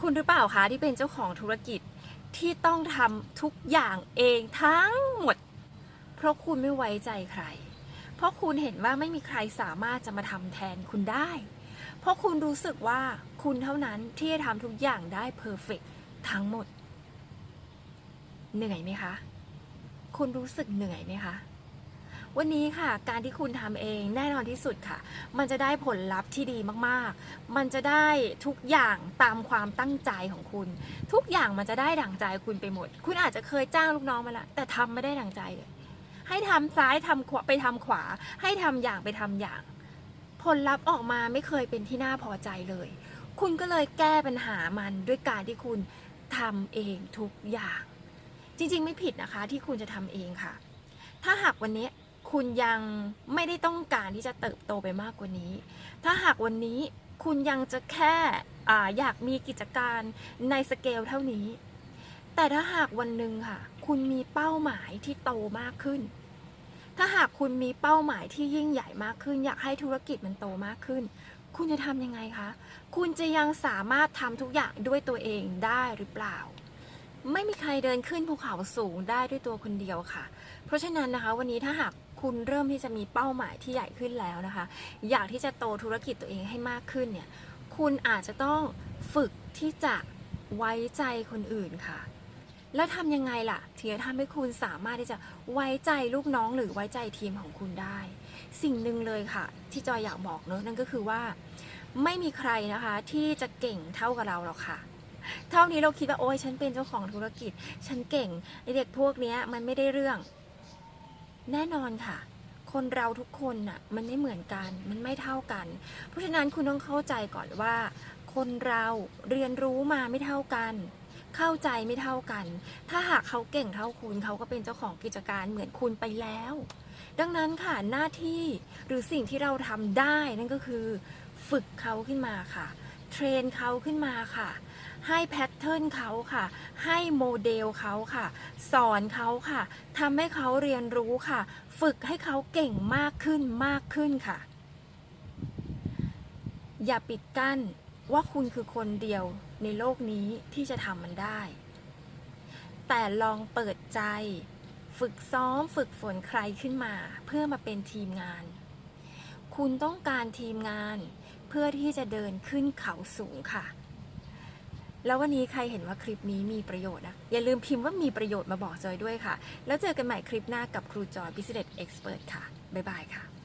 คุณหรือเปล่าคะที่เป็นเจ้าของธุรกิจที่ต้องทำทุกอย่างเองทั้งหมด เพราะคุณไม่ไว้ใจใคร เพราะคุณเห็นว่าไม่มีใครสามารถจะมาทำแทนคุณได้ เพราะคุณรู้สึกว่าคุณเท่านั้นที่จะทำทุกอย่างได้เพอร์เฟกทั้งหมด เหนื่อยไหมคะ คุณรู้สึกเหนื่อยไหมคะ วันนี้ค่ะ การที่คุณทำเองแน่นอนที่สุดค่ะ มันจะได้ผลลัพธ์ที่ดีมากๆ มันจะได้ทุกอย่างตามความตั้งใจของคุณ ทุกอย่างมันจะได้ดั่งใจคุณไปหมด คุณอาจจะเคยจ้างลูกน้องมาล้วแต่ทำไม่ได้ดั่งใจเลย ให้ทำซ้ายทำขวาไปทำขวา ให้ทำอย่างไปทำอย่าง ผลลัพธ์ออกมาไม่เคยเป็นที่น่าพอใจเลย คุณก็เลยแก้ปัญหามันด้วยการที่คุณทำเองทุกอย่าง จริงๆ ไม่ผิดนะคะที่คุณจะทำเองค่ะ ถ้าหากวันนี้ คุณยังไม่ได้ต้องการที่จะเติบโตไปมากกว่านี้ ถ้าหากวันนี้คุณยังจะแค่ออยากมีกิจการในสเกลเท่านี้ แต่ถ้าหากวันหนึ่งค่ะ คุณมีเป้าหมายที่โตมากขึ้น ถ้าหากคุณมีเป้าหมายที่ยิ่งใหญ่มากขึ้น อยากให้ธุรกิจมันโตมากขึ้น คุณจะทำยังไงคะ คุณจะยังสามารถทำทุกอย่างด้วยตัวเองได้หรือเปล่า ไม่มีใครเดินขึ้นภูเขาสูงได้ด้วยตัวคนเดียวค่ะ เพราะฉะนั้นนะคะ วันนี้ถ้าหากคุณเริ่มที่จะมีเป้าหมายที่ใหญ่ขึ้นแล้วนะคะ อยากที่จะโตธุรกิจตัวเองให้มากขึ้นเนี่ย คุณอาจจะต้องฝึกที่จะไว้ใจคนอื่นค่ะ แล้วทำยังไงล่ะถึงจะทำให้คุณสามารถที่จะไว้ใจลูกน้องหรือไว้ใจทีมของคุณได้ สิ่งหนึ่งเลยค่ะ ที่จอยอยากบอกเนอะนั่นก็คือว่า ไม่มีใครนะคะที่จะเก่งเท่ากับเราหรอกค่ะ เท่านี้เราคิดว่าโอ้ยฉันเป็นเจ้าของธุรกิจ ฉันเก่งไอเด็กพวกเนี้ยมันไม่ได้เรื่อง แน่นอนค่ะ คนเราทุกคนน่ะมันไม่เหมือนกัน มันไม่เท่ากัน เพราะฉะนั้นคุณต้องเข้าใจก่อนว่า คนเราเรียนรู้มาไม่เท่ากันเข้าใจไม่เท่ากัน ถ้าหากเขาเก่งเท่าคุณเขาก็เป็นเจ้าของกิจการเหมือนคุณไปแล้ว ดังนั้นค่ะหน้าที่หรือสิ่งที่เราทำได้นั่นก็คือ ฝึกเขาขึ้นมาค่ะ เทรนเขาขึ้นมาค่ะ ให้แพทเทิร์นเขาค่ะ ให้โมเดลเขาค่ะ สอนเขาค่ะทำให้เขาเรียนรู้ค่ะ ฝึกให้เขาเก่งมากขึ้นมากขึ้นค่ะ อย่าปิดกั้นว่าคุณคือคนเดียวในโลกนี้ที่จะทำมันได้ แต่ลองเปิดใจ ฝึกซ้อมฝึกฝนใครขึ้นมา เพื่อมาเป็นทีมงาน คุณต้องการทีมงานเพื่อที่จะเดินขึ้นเขาสูงค่ะ แล้ววันนี้ใครเห็นว่าคลิปนี้มีประโยชน์นะ อย่าลืมพิมพ์ว่ามีประโยชน์มาบอกจอยด้วยค่ะ แล้วเจอกันใหม่คลิปหน้ากับครูจอย Business Expert ค่ะ บ๊ายบายค่ะ